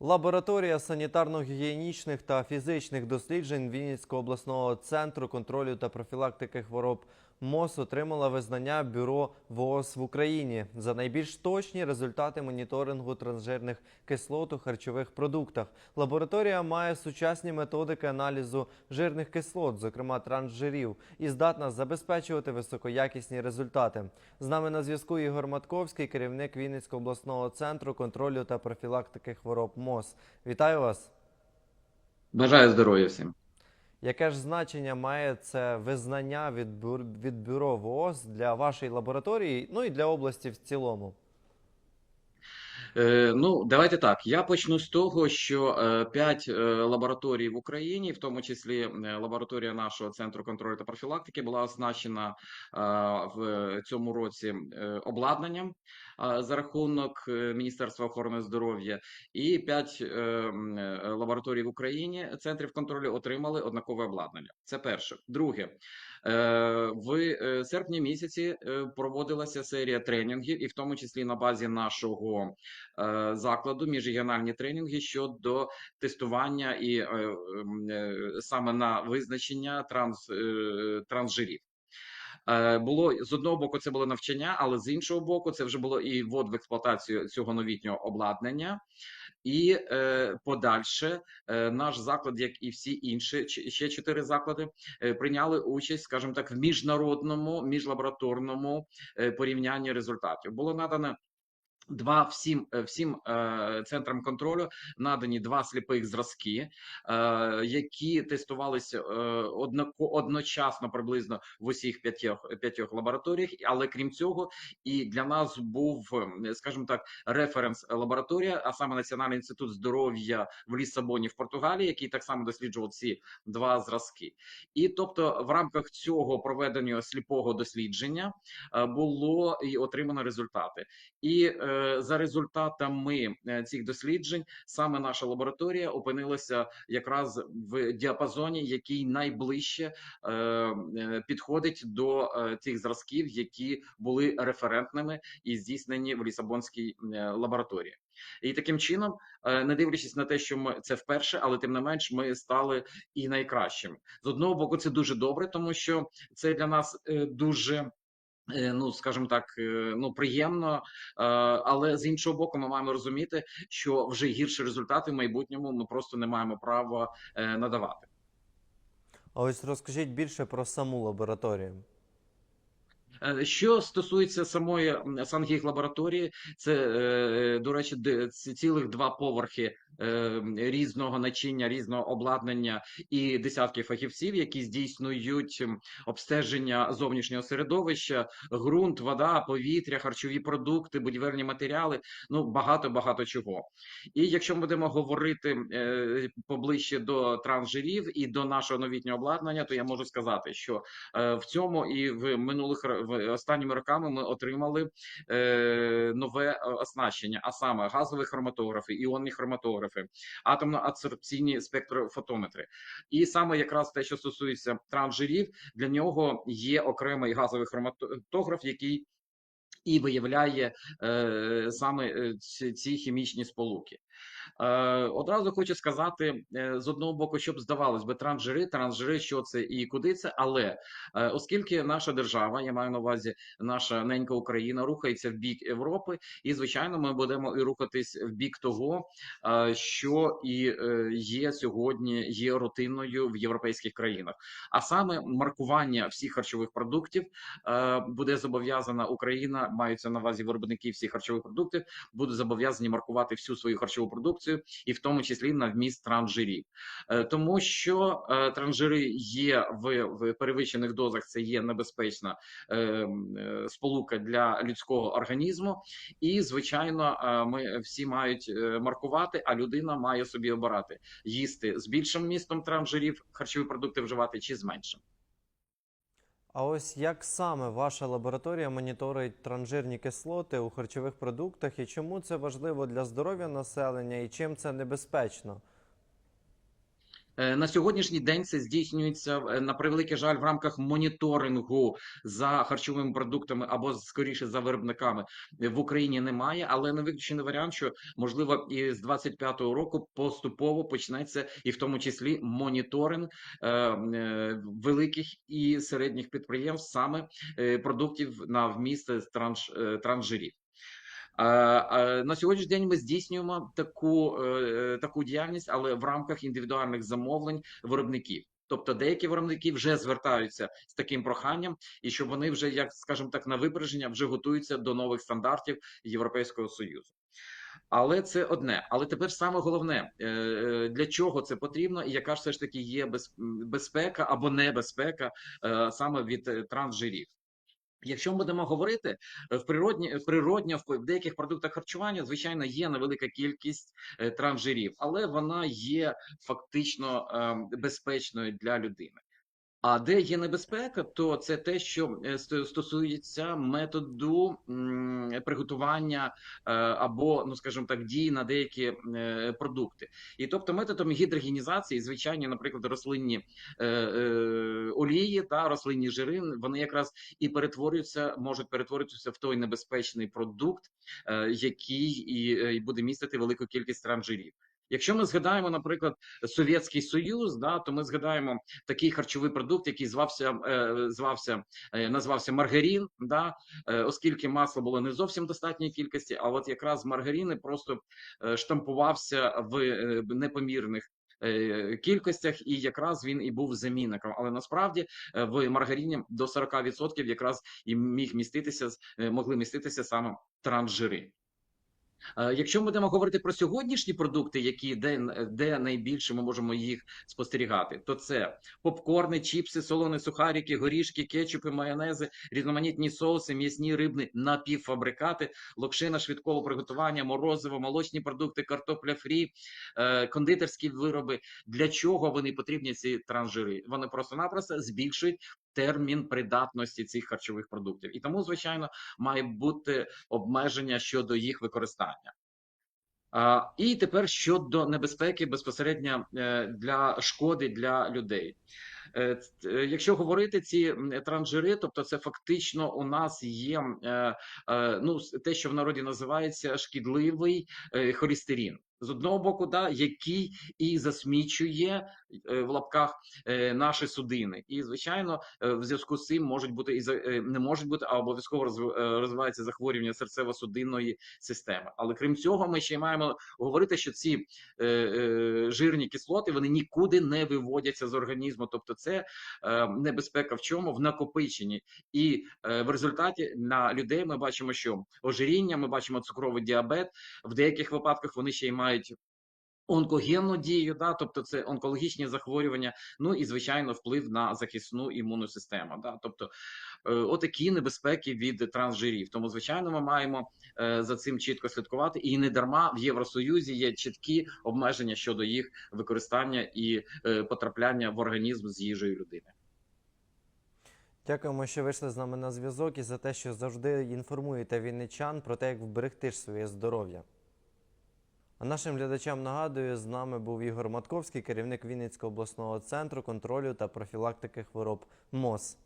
Лабораторія санітарно-гігієнічних та фізичних досліджень Вінницького обласного центру контролю та профілактики хвороб МОЗ отримала визнання Бюро ВООЗ в Україні за найбільш точні результати моніторингу трансжирних кислот у харчових продуктах. Лабораторія має сучасні методики аналізу жирних кислот, зокрема трансжирів, і здатна забезпечувати високоякісні результати. З нами на зв'язку Ігор Матковський, керівник Вінницького обласного центру контролю та профілактики хвороб МОЗ. Вітаю вас! Бажаю здоров'я всім. Яке ж значення має це визнання від, бюр- від бюро ВООЗ для вашої лабораторії, ну і для області в цілому? Е, ну, давайте так. Я почну з того, що е, п'ять е, лабораторій в Україні, в тому числі лабораторія нашого центру контролю та профілактики, була оснащена в цьому році обладнанням за рахунок Міністерства охорони здоров'я, і п'ять лабораторій в Україні центрів контролю отримали однакове обладнання. Це перше. Друге. В серпні місяці проводилася серія тренінгів, і в тому числі на базі нашого закладу міжрегіональні тренінги щодо тестування і е, е, саме на визначення транс, е, трансжирів. Е, Було з одного боку, це було навчання, але з іншого боку, це вже було і ввод в експлуатацію цього новітнього обладнання. І е, подальше е, наш заклад, як і всі інші, ще чотири заклади, е, прийняли участь, скажімо так, в міжнародному міжлабораторному е, порівнянні результатів. Було надано. Два всім е, всім е, центрам контролю надані два сліпих зразки, е, які тестувалися е, однако одночасно приблизно в усіх п'ятьох п'ятьох лабораторіях. Але крім цього, і для нас був, скажімо так, референс лабораторія, а саме Національний інститут здоров'я в Лісабоні в Португалії, який так само досліджував ці два зразки. І тобто, в рамках цього проведення сліпого дослідження е, було і отримано результати. І е, за результатами е, цих досліджень саме наша лабораторія опинилася якраз в діапазоні, який найближче е, е, підходить до тих зразків, які були референтними і здійснені в Лісабонській лабораторії. І таким чином, не дивлячись на те, що ми це вперше, але тим не менш, ми стали і найкращими. З одного боку, це дуже добре, тому що це для нас дуже. Е, Ну, скажімо так, е, ну приємно, е, але з іншого боку, ми маємо розуміти, що вже гірші результати в майбутньому ми просто не маємо права надавати. А ось розкажіть більше про саму лабораторію. Що стосується самої Сангіг лабораторії, це до речі, цілих два поверхи е, різного начиння, різного обладнання і десятки фахівців, які здійснюють обстеження зовнішнього середовища, ґрунт, вода, повітря, харчові продукти, будівельні матеріали. Ну багато багато чого. І якщо ми будемо говорити е, поближче до трансжирів і до нашого новітнього обладнання, то я можу сказати, що Е, В цьому і в минулих в останніми роками ми отримали е, нове оснащення, а саме газові хроматографи, іонні хроматографи, атомно-адсорбційні спектрофотометри. І саме якраз те, що стосується транжирів, для нього є окремий газовий хроматограф, який і виявляє е, саме е, ці хімічні сполуки. Е, одразу хочу сказати е, з одного боку, щоб здавалось би, трансжири, трансжири, що це і куди це, але е, оскільки наша держава, я маю на увазі наша ненька Україна, рухається в бік Європи, і звичайно, ми будемо і рухатись в бік того, що і є сьогодні є рутинною в європейських країнах. А саме маркування всіх харчових продуктів буде зобов'язана Україна, маються на увазі виробники всіх харчових продуктів, будуть зобов'язані маркувати всю свою харчову продукцію, і в тому числі на вміст трансжирів. Е, Тому що е, трансжири є в, перевищених дозах, це є небезпечна е, сполука для людського організму, і звичайно, ми всі мають маркувати, а людина має собі обирати їсти з більшим містом трансжирів, харчові продукти вживати чи з меншим. А ось як саме ваша лабораторія моніторить транжирні кислоти у харчових продуктах і чому це важливо для здоров'я населення і чим це небезпечно? Е, На сьогоднішній день це здійснюється е, на превеликий жаль в рамках моніторингу за харчовими продуктами або скоріше за виробниками. Е, в Україні немає, але не виключений варіант, що можливо і з 25-го року поступово почнеться і в тому числі моніторинг великих і середніх підприємств саме продуктів на вміст транш, а, На сьогоднішній день ми здійснюємо таку, е, таку діяльність, але в рамках індивідуальних замовлень виробників. Тобто деякі виробники вже звертаються з таким проханням, і щоб вони вже, як скажімо так, на випередження вже готуються до нових стандартів Європейського союзу. Але це одне. Але тепер саме головне е, е, для чого це потрібно, і яка ж все ж таки є безпека або небезпека е, саме від е, трансжирів. Якщо ми будемо говорити е, в природні в природньо в деяких продуктах харчування, звичайно, є невелика кількість е, трансжирів, але вона є фактично е, безпечною для людини. А де є небезпека, то це те, що е, сто- стосується методу приготування е, або, ну скажімо так, дії на деякі е, продукти. І тобто методом гідрогенізації, звичайні, наприклад, рослинні олії та рослинні жири, вони якраз і перетворюються, можуть перетворитися в той небезпечний продукт, який і, буде містити велику кількість транжирів. Якщо ми згадаємо, наприклад, Совєтський Союз, да, то ми згадаємо такий харчовий продукт, який звався, е, звався, е, назвався маргарин, да, е, оскільки масла було не зовсім достатньої кількості, а от якраз маргарини просто штампувався в непомірних. Кількостях і якраз він і був замінником, але насправді в маргарині до 40% якраз і міг міститися могли міститися саме трансжири. Е, Якщо ми будемо говорити про сьогоднішні продукти, які де, де найбільше ми можемо їх спостерігати, то це попкорни, чіпси, солоні сухарики, горішки, кетчупи, майонези, різноманітні соуси, м'ясні рибні напівфабрикати, локшина швидкого приготування, морозиво, молочні продукти, картопля фрі, е, кондитерські вироби. Для чого вони потрібні ці трансжири? Вони просто-напросто збільшують термін придатності цих харчових продуктів, і тому, звичайно, має бути обмеження щодо їх використання. І тепер щодо небезпеки безпосередньо е, для шкоди для людей. Е, е, Якщо говорити ці транжири, тобто це фактично у нас є ну те, що в народі називається шкідливий холестерин. З одного боку, да, який і засмічує е, в лапках е, наші судини, і звичайно, е, в зв'язку з цим можуть бути і не можуть бути, а обов'язково розвивається захворювання серцево-судинної системи. Але крім цього, ми ще й маємо говорити, що ці жирні кислоти вони нікуди не виводяться з організму. Тобто, це небезпека в чому в накопиченні, і в результаті на людей ми бачимо, що ожиріння, ми бачимо цукровий діабет. В деяких випадках вони ще й мають. Онкогенну дію, да, тобто це онкологічні захворювання, ну і звичайно вплив на захисну імунну систему. Да, тобто е, отакі небезпеки від трансжирів. Тому, звичайно, ми маємо е, за цим чітко слідкувати. І не дарма в Євросоюзі є чіткі обмеження щодо їх використання і е, потрапляння в організм з їжею людини. Дякуємо, що вийшли з нами на зв'язок і за те, що завжди інформуєте вінничан про те, як вберегти ж своє здоров'я. А нашим глядачам нагадую, з нами був Ігор Матковський, керівник Вінницького обласного центру контролю та профілактики хвороб МОЗ.